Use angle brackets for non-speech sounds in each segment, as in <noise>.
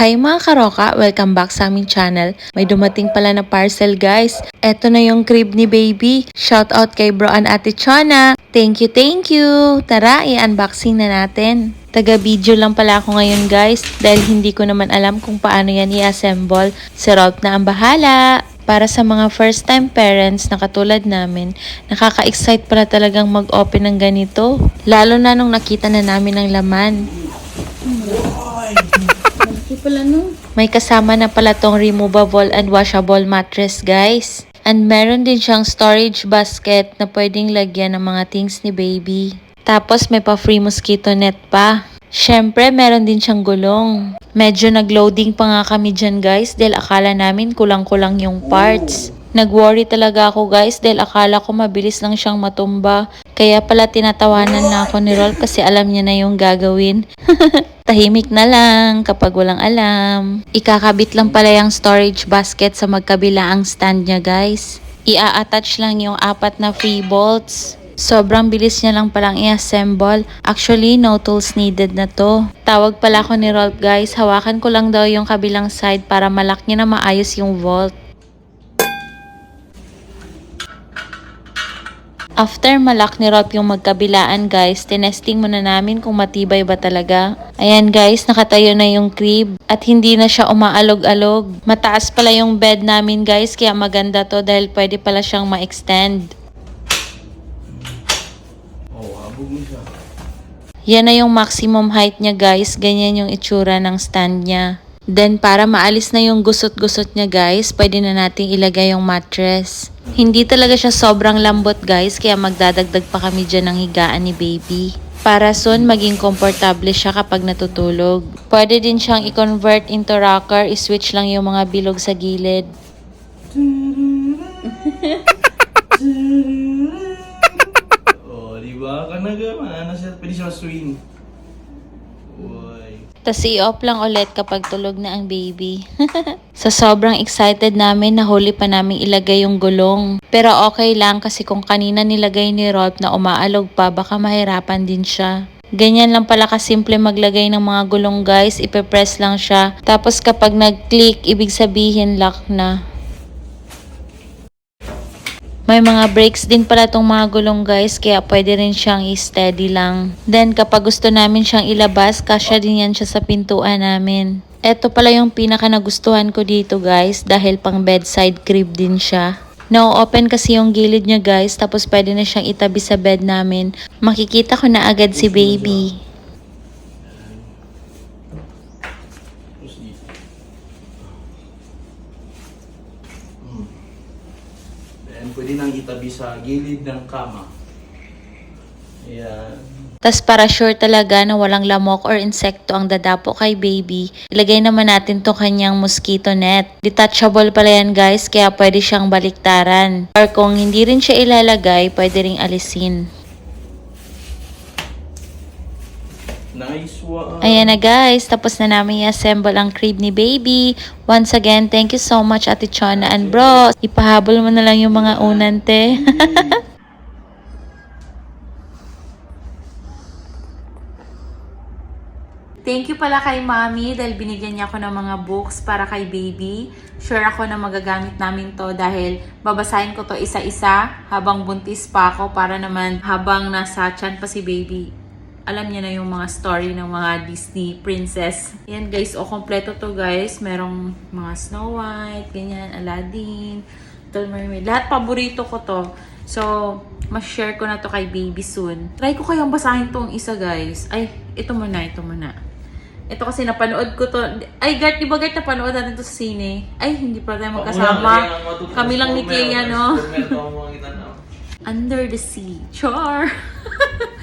Hi mga karoka! Welcome back sa aming channel. May dumating pala na parcel guys. Eto na yung crib ni baby. Shout out kay bro and ate Chona. Thank you, thank you! Tara, i-unboxing na natin. Taga-video lang pala ako ngayon guys dahil hindi ko naman alam kung paano yan i-assemble. Si Rob na ang bahala. Para sa mga first time parents na katulad namin, nakaka-excite pala talagang mag-open ng ganito. Lalo na nung nakita na namin ang laman. May kasama na pala tong removable and washable mattress, guys. And meron din siyang storage basket na pwedeng lagyan ng mga things ni baby. Tapos may pa free mosquito net pa. Syempre, meron din siyang gulong. Medyo nag-loading pa nga kami dyan guys dahil akala namin kulang-kulang yung parts. Nag-worry talaga ako guys dahil akala ko mabilis lang siyang matumba. Kaya pala tinatawanan na ako ni Rol kasi alam niya na yung gagawin. <laughs> Tahimik na lang kapag walang alam. Ikakabit lang pala yung storage basket sa magkabilaang stand niya guys. Ia-attach lang yung apat na free bolts. Sobrang bilis niya lang palang i-assemble. Actually, no tools needed na to. Tawag pala ako ni Rolf guys, hawakan ko lang daw yung kabilang side para malak niya na maayos yung vault. After malak ni Rob yung magkabilaan guys, tinesting muna namin kung matibay ba talaga. Ayan guys, nakatayo na yung crib at hindi na siya umaalog-alog. Mataas pala yung bed namin guys, kaya maganda to dahil pwede pala siyang ma-extend. Oh, habog mo siya. Yan na yung maximum height niya guys, ganyan yung itsura ng stand niya. Then para maalis na yung gusot-gusot niya guys, pwede na nating ilagay yung mattress. Hindi talaga siya sobrang lambot guys, kaya magdadagdag pa kami dyan ng higaan ni baby. Para soon maging komportable siya kapag natutulog. Pwede din siyang i-convert into rocker, i-switch lang yung mga bilog sa gilid. <laughs> Oh, di ba? Kanaga, manana siya. Pwede siya swing. Uy. Tapos i-off lang ulit kapag tulog na ang baby. <laughs> Sa sobrang excited namin, nahuli pa namin ilagay yung gulong. Pero okay lang kasi kung kanina nilagay ni Rob na umaalog pa, baka mahirapan din siya. Ganyan lang pala kasimple maglagay ng mga gulong guys, ipe-press lang siya. Tapos kapag nag-click, ibig sabihin lock na. May mga brakes din pala tong mga gulong guys, kaya pwede rin siyang i-steady lang. Then kapag gusto namin siyang ilabas, kasya din yan siya sa pintuan namin. Ito pala yung pinaka nagustuhan ko dito guys, dahil pang bedside crib din siya. No-open kasi yung gilid niya guys, tapos pwede na siyang itabi sa bed namin. Makikita ko na agad si baby. Tapos dito. Hmm. Then, pwede nang itabi sa gilid ng kama. Ayan. Tas para sure talaga na walang lamok or insekto ang dadapo kay baby, ilagay naman natin to kanyang mosquito net. Detachable pala yan guys, kaya pwede siyang baliktaran. Or kung hindi rin siya ilalagay, pwede ring alisin. Nice one. Ayan na guys, tapos na namin i-assemble ang crib ni baby. Once again, thank you so much Ate Chona and bro. Ipahabol mo na lang yung mga unante. <laughs> Thank you pala kay Mami dahil binigyan niya ako ng mga books para kay baby. Sure ako na magagamit namin to dahil babasahin ko to isa-isa habang buntis pa ako para naman habang nasa tiyan pa si baby. Alam niya na yung mga story ng mga Disney princess. Yan guys, o kompleto to guys. Merong mga Snow White, ganyan, Aladdin, Little Mermaid. Lahat paborito ko to. So, mas-share ko na to kay baby soon. Try ko kayang basahin tong isa guys. Ay, ito muna, ito muna. Ito kasi napanood ko to. Ay, Gart, di ba Gart napanood natin to sa sine? Ay, hindi pa tayo magkasama. Kami lang ni Kea, no? <laughs> Under the Sea. Char! <laughs>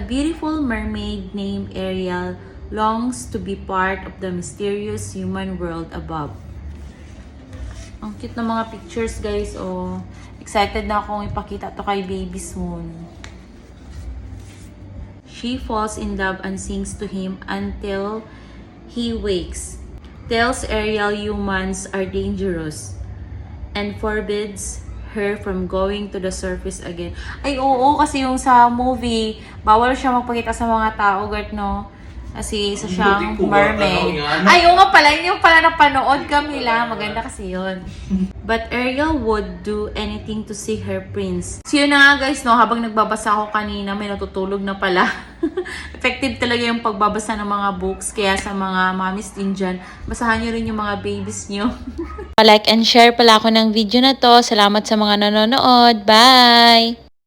A beautiful mermaid named Ariel longs to be part of the mysterious human world above. Ang cute ng mga pictures, guys. Oh, excited na akong ipakita to kay baby soon. She falls in love and sings to him until he wakes. Tells Ariel humans are dangerous and forbids her from going to the surface again. Ay, oo, kasi yung sa movie, bawal siya magpakita sa mga tao, Gert, no? Kasi isa siyang Buti ko, mermaid. yan? Ay, oo nga pala. Yun yung pala napanood Camila. Maganda kasi yun. <laughs> But Ariel would do anything to see her prince. So yun na nga guys, no, habang nagbabasa ako kanina, may natutulog na pala. <laughs> Effective talaga yung pagbabasa ng mga books. Kaya sa mga mommies din dyan, basahan nyo rin yung mga babies nyo. <laughs> like and share pala ako ng video na to. Salamat sa mga nanonood. Bye!